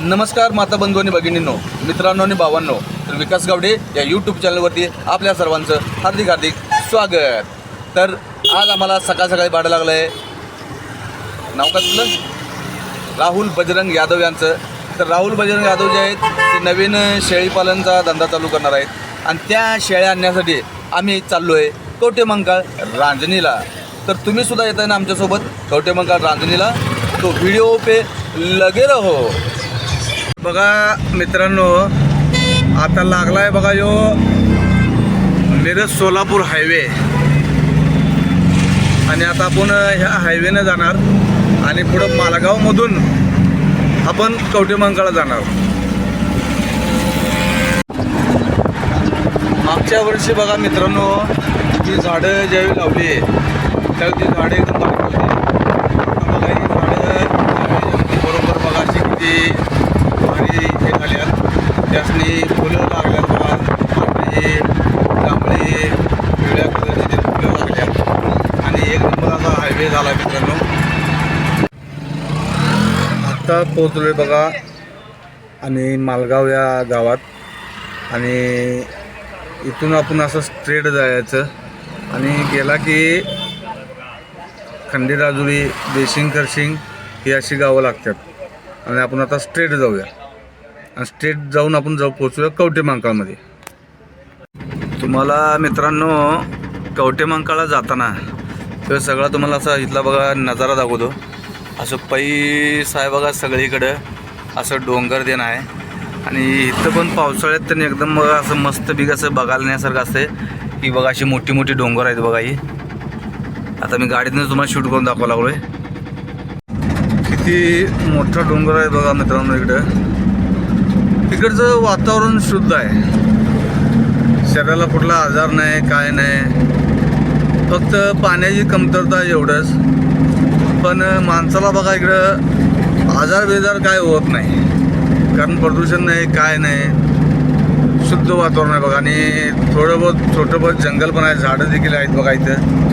नमस्कार माता बंधू आणि भगिनींनो मित्रांनो आणि भावांनो तर विकास गावडे या यूट्यूब चॅनलवरती आपल्या सर्वांचं हार्दिक हार्दिक स्वागत. तर आज आम्हाला सकाळ सकाळी भाडं लागलं आहे नाव काय तुझं? राहुल बजरंग यादव यांचं. तर राहुल बजरंग यादव जे आहेत ते नवीन शेळीपालनचा धंदा चालू करणार आहेत. आणि त्या शेळ्या आणण्यासाठी आम्ही चाललो आहे कवटे रांजणीला. तर तुम्ही सुद्धा येत आहे ना आमच्यासोबत कवटे मंकाळ रांजणीला. तो व्हिडिओ पे लगे रहो. बघा मित्रांनो आता लागला आहे बघा यो मिरज सोलापूर हायवे. आणि आता आपण ह्या हायवेनं जाणार आणि पुढं मालगावमधून आपण कवटेमंकाळा जाणार. मागच्या वर्षी बघा मित्रांनो ती झाडं ज्यावेळी लावली त्यावेळी ती झाडे एकदम बघा ही झाडं बरोबर बघा अशी किती झाल्यात फुलं लागल्यात बघा जांभळी पिवळ्या कलरची फुलं लागल्यात आणि एक नंबर असा हायवे झाला मित्रांनो. आत्ता पोचलोय बघा आणि मालगाव या गावात. आणि इथून आपण असं स्ट्रेट जायचं. आणि गेला की खंडेराजुरी देशिंग खरशिंग ही अशी गावं लागतात. आणि आपण आता स्ट्रेट जाऊया. स्ट्रेट जाऊन आपण जाऊ पोहोचूया कवटे मांकाळमध्ये. तुम्हाला मित्रांनो कवटे मांकाळला जाताना तर सगळा तुम्हाला असा इथला बघा नजारा दाखवतो. असं पैस आहे बघा सगळीकडं असं डोंगर देणं आहे. आणि इथं पण पावसाळ्यात तर एकदम बघा असं मस्त बिग असं बघायला नेण्यासारखं असते की बघा अशी मोठी मोठी डोंगर आहेत बघा ही. आता मी गाडीतनं तुम्हाला शूट करून दाखवा आहे किती मोठा डोंगर आहे बघा मित्रांनो इकडं. इकडचं वातावरण शुद्ध आहे. शरीराला कुठला आजार नाही काय नाही. फक्त पाण्याची कमतरता एवढंच. पण माणसाला बघा इकडं आजार बेजार काय होत नाही. कारण प्रदूषण नाही काय नाही. शुद्ध वातावरण आहे बघा. आणि थोडं बहुत छोटं बहुत जंगल पण आहे. झाडं देखील आहेत बघा इथं.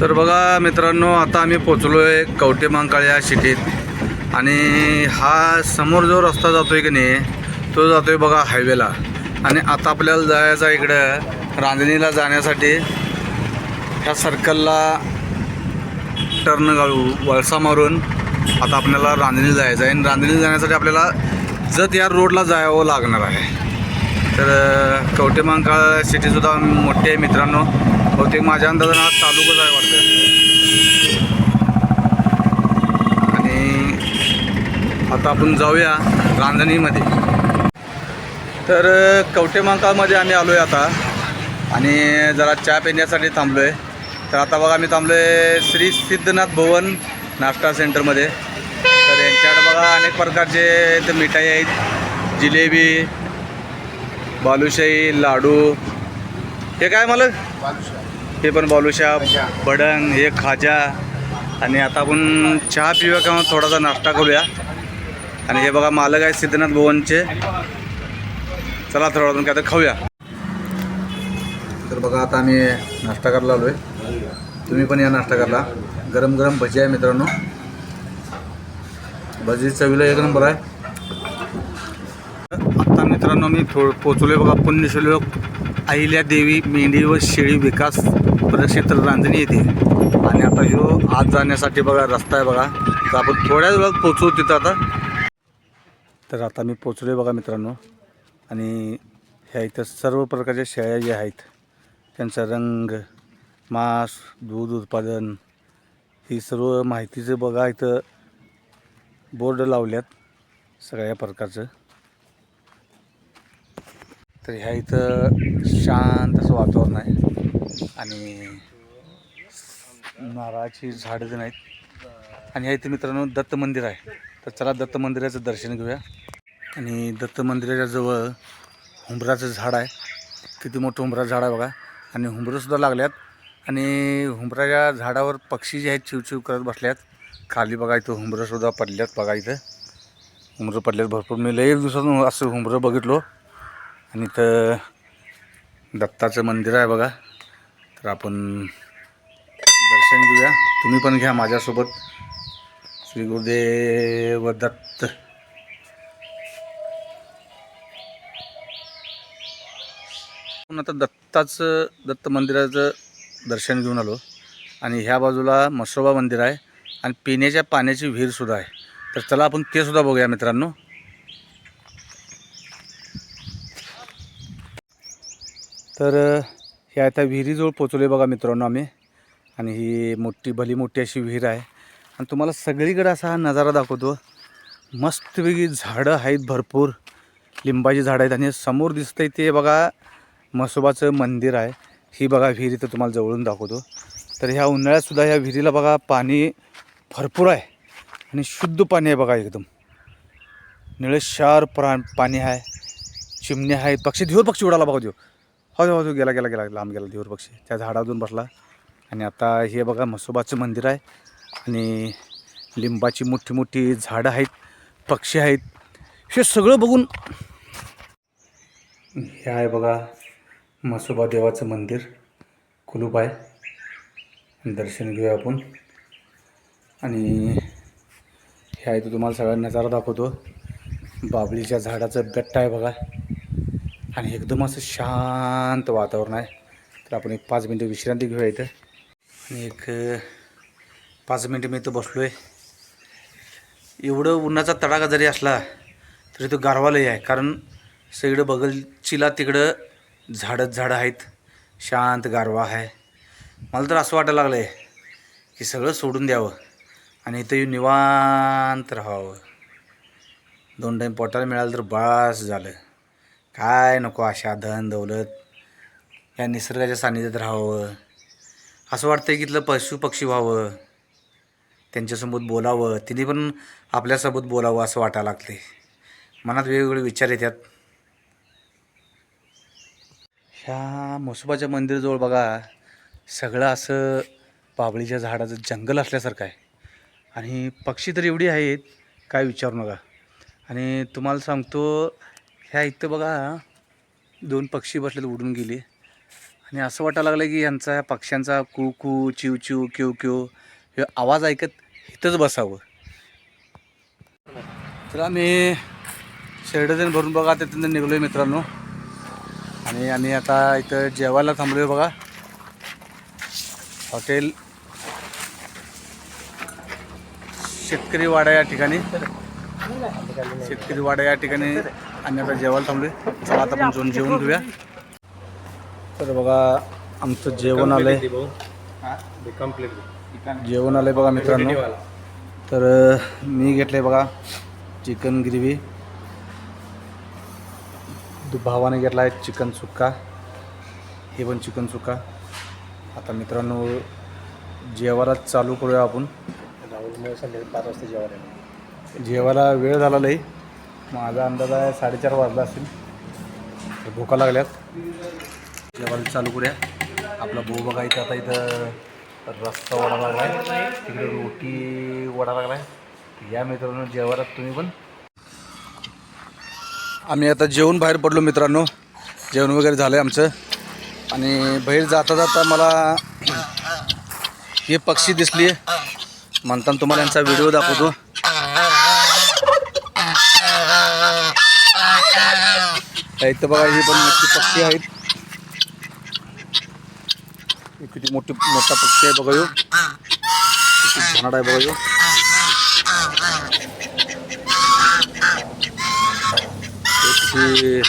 तर बघा मित्रांनो आता आम्ही पोचलो आहे कवटे मांकाळ या सिटीत. आणि हा समोर जो रस्ता जातो आहे की नाही तो जातो आहे बघा हायवेला आणि आता आपल्याला जायचं आहे इकडं रांजणीला जाण्यासाठी. ह्या सर्कलला टर्न गाळू वळसा मारून आता आपल्याला रांजणी जायचं आहे. आणि रांजणी जाण्यासाठी आपल्याला जत या रोडला जावं लागणार आहे. तर कवटेमांकाळ सिटीसुद्धा मोठी आहे मित्रांनो. बहुतेक माझ्या अंदाजानं आज तालुकाच आहे वाटतं. आता आपण जाऊया रांजणीमध्ये. तर कवटेमांकामध्ये आम्ही आलो आहे आता. आणि जरा चहा पिण्यासाठी थांबलो आहे तर आता बघा आम्ही थांबलो आहे श्री सिद्धनाथ भवन नाश्ता सेंटरमध्ये. तर यांच्याकडे बघा अनेक प्रकारचे इथं मिठाई आहेत. जिलेबी बालुशाही लाडू. हे काय मला हे पण बालुशा भडंग हे खाजा. आणि आता आपण चहा पिऊया किंवा थोडासा नाश्ता करूया. आणि हे बघा मालक आहे सिद्धनाथ भवनचे. चला थोडा अजून काय तर खाऊया. तर बघा आता आम्ही नाश्ता करायला आलो आहे तुम्ही पण या नाश्ता करा गरम गरम भजी आहे मित्रांनो. भजी चवीला एक नंबर आहे. आता मित्रांनो मी थोडं आहे बघा पुण्यश्लोक अहिल्या देवी मेंढी व शेळी विकास प्रक्षेत्र रांजणी येते आणि आता ह्यो आत जाण्यासाठी बघा रस्ता आहे बघा. तर आपण थोड्याच वेळात पोचू तिथं आता. तर आता मी पोचलो आहे बघा मित्रांनो. आणि ह्या इथं सर्व प्रकारच्या शेळ्या ज्या आहेत त्यांचा रंग मांस दूध उत्पादन ही सर्व माहितीचं बघा इथं बोर्ड लावल्यात सगळ्या प्रकारचं. तर ह्या इथं शांत असं वातावरण आहे. आणि नारळाची झाडं पण आहेत. आणि ह्या इथं मित्रांनो दत्त मंदिर आहे. तर चला दत्त मंदिराचं दर्शन घेऊया. आणि दत्त मंदिराच्या जवळ हुंबराचं झाड आहे. किती मोठं हुंबरा झाड आहे बघा. आणि हुंबरंसुद्धा लागल्यात. आणि हुंबराच्या झाडावर पक्षी जे आहेत चिवचिव करत बसल्यात. खाली बघा इथं हुंबरंसुद्धा पडल्यात बघा इथं. हुंबरं पडल्यात भरपूर. मी लई दिवसातून असं हुंबरं बघितलो. आणि इथं दत्ताचं मंदिर आहे बघा. तर आपण दर्शन घेऊया. तुम्ही पण घ्या माझ्यासोबत. श्री गुरुदेव दत्त आता दत्ताचं दत्त मंदिराचं दर्शन घेऊन आलो. आणि ह्या बाजूला मसोबा मंदिर आहे. आणि पिण्याच्या पाण्याची विहीरसुद्धा आहे. तर चला आपण ते सुद्धा बघूया मित्रांनो. तर ह्या आता विहिरीजवळ पोचलो आहे बघा मित्रांनो आम्ही. आणि ही मोठी भली मोठी अशी विहीर आहे. आणि तुम्हाला सगळीकडे असा हा नजारा दाखवतो. मस्तपैकी झाडं आहेत भरपूर. लिंबाची झाडं आहेत आणि समोर दिसतंय ते बघा म्हसोबाचं मंदिर आहे. ही बघा विहिरी तर तुम्हाला जवळून दाखवतो. तर ह्या उन्हाळ्यातसुद्धा ह्या विहिरीला बघा पाणी भरपूर आहे. आणि शुद्ध पाणी आहे बघा एकदम. निळशार प्रा पाणी आहे. चिमण्या आहेत. पक्षी धिवर पक्षी उडाला बघा देऊ हो, हो हो, गेला गेला गेला लांब गेला धिवर पक्षी. त्या झाडातून बसला. आणि आता हे बघा म्हसोबाचं मंदिर आहे. आणि लिंबाची मोठी मोठी झाडं आहेत पक्षी आहेत. हे सगळं बघून हे आहे बघा म्हसोबा देवाचं मंदिर कुलूप आहे. दर्शन घेऊया आपण. आणि हे आहे तो तुम्हाला सगळ्या नजारा दाखवतो. बाबलीच्या झाडाचं बेट्ट आहे बघा. आणि एकदम असं शांत वातावरण आहे. तर आपण एक पाच मिनटं विश्रांती घेऊया इथं. आणि एक पाच मिनटं मी इथं बसलो आहे एवढं उन्हाचा तडाखा जरी असला तरी तो गारवालही आहे. कारण सगळं बगलचीला तिकडं झाडंच झाडं आहेत. शांत गारवा आहे. मला तर असं वाटायला लागलं आहे की सगळं सोडून द्यावं आणि इथं येऊन निवांत राहावं. दोन टाईम पोटाला मिळालं तर बास झालं. काय नको आशा धन दौलत. या निसर्गाच्या सान्निध्यात राहावं. असं वाटतं की इथलं पशु पक्षी व्हावं. त्यांच्यासोबत बोलावं. तिने पण आपल्यासोबत बोलावं असं वाटायला लागते मनात वेगवेगळे विचार येतात. ह्या म्हसोबाच्या मंदिराजवळ बघा सगळं असं बाबळीच्या झाडाचं जंगल असल्यासारखं आहे. आणि पक्षी तर एवढी आहेत काय विचारू नका. आणि तुम्हाला सांगतो ह्या इथं बघा दोन पक्षी बसलेत उडून गेले. आणि असं वाटायला लागलं की यांचा ह्या पक्ष्यांचा कू कू चिव चिव क्यू क्यू हे आवाज ऐकत इथंच बसावं. तर आम्ही शेरडजण भरून बघा तिथून निघलो आहे मित्रांनो. आणि आम्ही आता इथं जेवायला थांबलो आहे बघा. हॉटेल शेतकरी वाडा या ठिकाणी. शेतकरी वाडा या ठिकाणी आम्ही आता जेवायला थांबलोय. चला आता आपण जाऊन जेवण घेऊया. तर बघा आमचं जेवण आलंय. जेवण आलंय बघा मित्रांनो. तर मी घेतलंय बघा चिकन ग्रेव्ही. भावाने घेतला आहे चिकन सुक्का. हे पण चिकन सुक्का. आता मित्रांनो जेवायला चालू करूया आपण. पाच वाजता जेवायला जेवायला वेळ झाला लई. माझा अंदाज आहे साडेचार वाजला असेल. तर भूका लागल्यात. जेवायला चालू करूया. आपला भाऊ बघा इथं आता इथं रस्ता वडा लागला आहे तिकडे रोटी वडा लागला आहे या मित्रांनो जेवायला तुम्ही पण. आम्ही आता जेवून बाहेर पडलो मित्रांनो. जेवण वगैरे झालं आहे आमचं. आणि बाहेर जाता जाता मला हे पक्षी दिसली म्हणताना तुम्हाला यांचा व्हिडिओ दाखवतो. इथं बघा हे पण नक्की पक्षी आहेत. किती मोठी मोठा पक्षी आहे बघा ह्यो. किती घाणाट आहे बघा किती